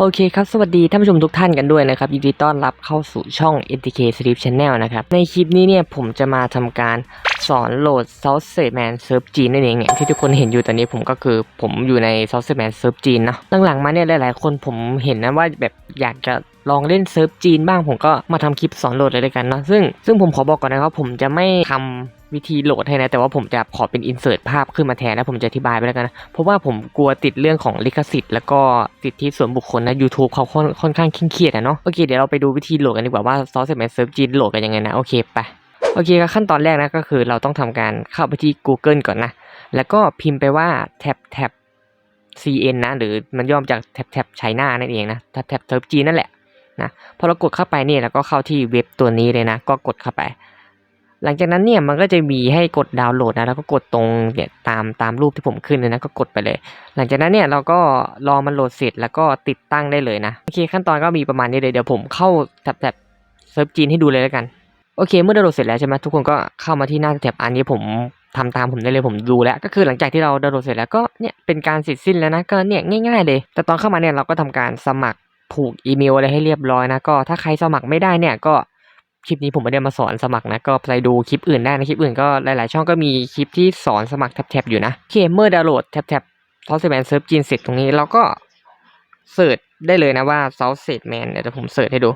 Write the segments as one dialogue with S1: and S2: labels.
S1: โอเคครับ สวัสดีท่านผู้ชมทุกท่านกันด้วยนะครับยินดีต้อนรับเข้าสู่ช่อง NTK Sleep Channel นะครับ ในคลิปนี้เนี่ยผมจะมาทำการ สอนโหลด South s e a Man Serve จีนนั่นเองเนี่ยที่ทุกคนเห็นอยู่ตอนนี้ผมก็คือผมอยู่ใน South s e a Man Serve จีนนะหลังๆมาเนี่ยหลายๆ คนผมเห็นนะว่าแบบอยากจะลองเล่นเซิร์ฟจีนบ้างผมก็มาทำคลิปสอนโหลดเลยด้วยกันเนาะซึ่งซึ่งผมขอบอกก่อนนะครับผมจะไม่ทำวิธีโหลดให้นะ แต่ว่าผมจะขอเป็นอินเสิร์ตภาพขึ้นมาแทนแล้วผมจะอธิบายไปแล้วกันนะ เพราะว่าผมกลัวติดเรื่องของลิขสิทธิ์แล้วก็สิทธิส่วนบุคคลนะ YouTube เขาค่อนค่อนข้างเคร่งเครียดอะเนาะโอเคเดี๋ยวเราไปดูวิธีโหลดกันดีกว่าว่าซอสเซมเซิร์ฟจีนโหลดกันยังไงนะ โอเคไป โอเคครับขั้นตอนแรกนะก็คือเราต้องทำการเข้าไปที่ Google ก่อนนะ แล้วก็พิมพ์ไปว่าแท็บแท็บ CN นะ หรือมันย่อมาจากแท็บแท็บไชน่านั่นเองนะแท็บแท็บเซิร์ฟจีนนั่นแหละนะพอเรากดเข้าไปเนี่ยแล้วก็เข้าที่เว็บตัวนี้เลยนะ ก็กดเข้าไป หลังจากนั้นเนี่ยมันก็จะมีให้กดดาวน์โหลดนะแล้วก็กดตรงเนี่ยตามตามรูปที่ผมขึ้นเลยนะก็กดไปเลย หลังจากนั้นเนี่ยเราก็รอมันโหลดเสร็จแล้วก็ติดตั้งได้เลยนะโอเคขั้นตอนก็มีประมาณนี้เลยเดี๋ยวผมเข้าแท็บแท็บเซิร์ฟจีนให้ดูเลยแล้วกัน โอเค เมื่อดาวน์โหลดเสร็จแล้วใช่ไหมทุกคนก็เข้ามาที่หน้าแท็บอันนี้ผมทำตามผมได้เลยผมดูแล้ว ก็คือหลังจากที่เราดาวน์โหลดเสร็จแล้วก็เนี่ยเป็นการเสร็จสิ้นแล้วนะก็เนี่ยง่าย ๆ เลย แต่ตอนเข้ามาเนี่ยเราก็ทำการสมัครผูกอีเมลอะไรให้เรียบร้อยนะก็ถ้าใครสมัครไม่ได้เนี่ยก็คลิปนี้ผมไม่ได้มาสอนสมัครนะก็ไปดูคลิปอื่นได้นะคลิปอื่นก็หลายๆ ช่องก็มีคลิปที่สอนสมัครแท็บๆอยู่นะโอเคเมื่อดาวน์โหลดแท็บๆ South Man Serve จีนเสร็จตรงนี้เราก็เสิร์ชได้เลยนะว่า South Man เดี๋ยวผมเสิร์ชให้ดู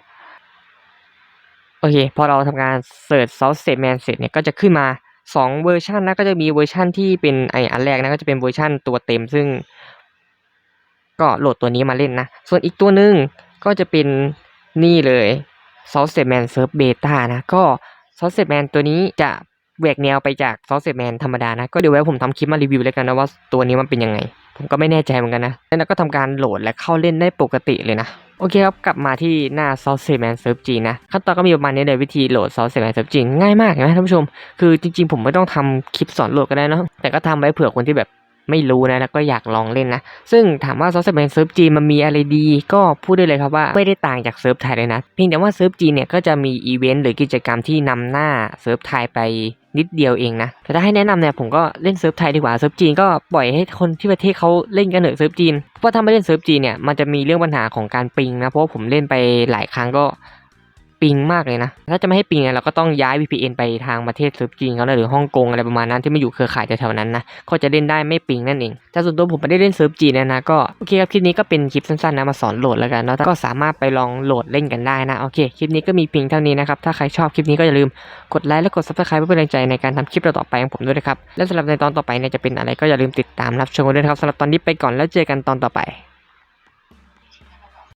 S1: โอเค พอเราทำการเสิร์ช South Man เสร็จเนี่ยก็จะขึ้นมาสองเวอร์ชันนะก็จะมีเวอร์ชันที่เป็นไออันแรกนะก็จะเป็นเวอร์ชันตัวเต็มซึ่ง ก็โหลดตัวนี้มาเล่นนะ ส่วนอีกตัวหนึ่งก็จะเป็นนี่เลยซอสเซแมนเซิร์ฟเบต้านะ ก็ซอสเซแมนตัวนี้จะแหวกแนวไปจากซอสเซแมนธรรมดานะ ก็เดี๋ยวไว้ผมทำคลิปมารีวิวแล้วกันนะว่าตัวนี้มันเป็นยังไง ผมก็ไม่แน่ใจเหมือนกันนะ แล้วก็ทำการโหลดและเข้าเล่นได้ปกติเลยนะ โอเคครับ กลับมาที่หน้าซอสเซแมนเซิร์ฟจีนะ ขั้นตอนก็มีประมาณนี้เลยวิธีโหลดซอสเซแมนเซิร์ฟจีง่ายมากเห็นไหมท่านผู้ชม คือจริงๆ ผมไม่ต้องทำคลิปสอนโหลดก็ได้นะแต่ก็ทำไว้เผื่อคนที่แบบไม่รู้นะแล้วก็อยากลองเล่นนะ ซึ่งถามว่าซอสเซนเซิร์ฟจีมันมีอะไรดี ก็พูดได้เลยครับว่าไม่ได้ต่างจากเซิร์ฟไทยเลยนะ เพียงแต่ว่าเซิร์ฟจีเนี่ยก็จะมีอีเวนต์หรือกิจกรรมที่นำหน้าเซิร์ฟไทยไป นิดเดียวเองนะ แต่ถ้าให้แนะนำเนี่ยผมก็เล่นเซิร์ฟไทยดีกว่าเซิร์ฟจีนก็ปล่อยให้คนที่ประเทศเขาเล่นกันเถอะเซิร์ฟจีนเพราะถ้าไม่เล่นเซิร์ฟจีนเนี่ยมันจะมีเรื่องปัญหาของการปิงนะเพราะผมเล่นไปหลายครั้งก็ ปิงมากเลยนะ ถ้าจะไม่ให้ปิงเนี่ยเราก็ต้องย้าย VPN ไปทางประเทศเซิร์ฟจีนเขาเลยหรือฮ่องกงอะไรประมาณนั้นที่ไม่อยู่เครือข่ายแถวๆนั้นนะก็จะเล่นได้ไม่ปิงนั่นเองแต่ส่วนตัวผมไม่ได้เล่นเซิร์ฟจีนนะนะก็โอเคครับคลิปนี้ก็เป็นคลิปสั้นๆนะมาสอนโหลดแล้วกันเนาะก็สามารถไปลองโหลดเล่นกันได้นะโอเคคลิปนี้ก็มีเพียงเท่านี้นะครับถ้าใครชอบคลิปนี้ก็อย่าลืมกดไลค์และกด subscribe เพื่อเป็นแรงใจในการทำคลิปต่อไปของผมด้วยนะครับและสำหรับในตอนต่อไปเนี่ยจะเป็นอะไรก็อย่าลืมติดตามรับชมกันด้วยครับสำหรับตอนนี้ไปก่อนแล้วเจอกันตอนต่อไป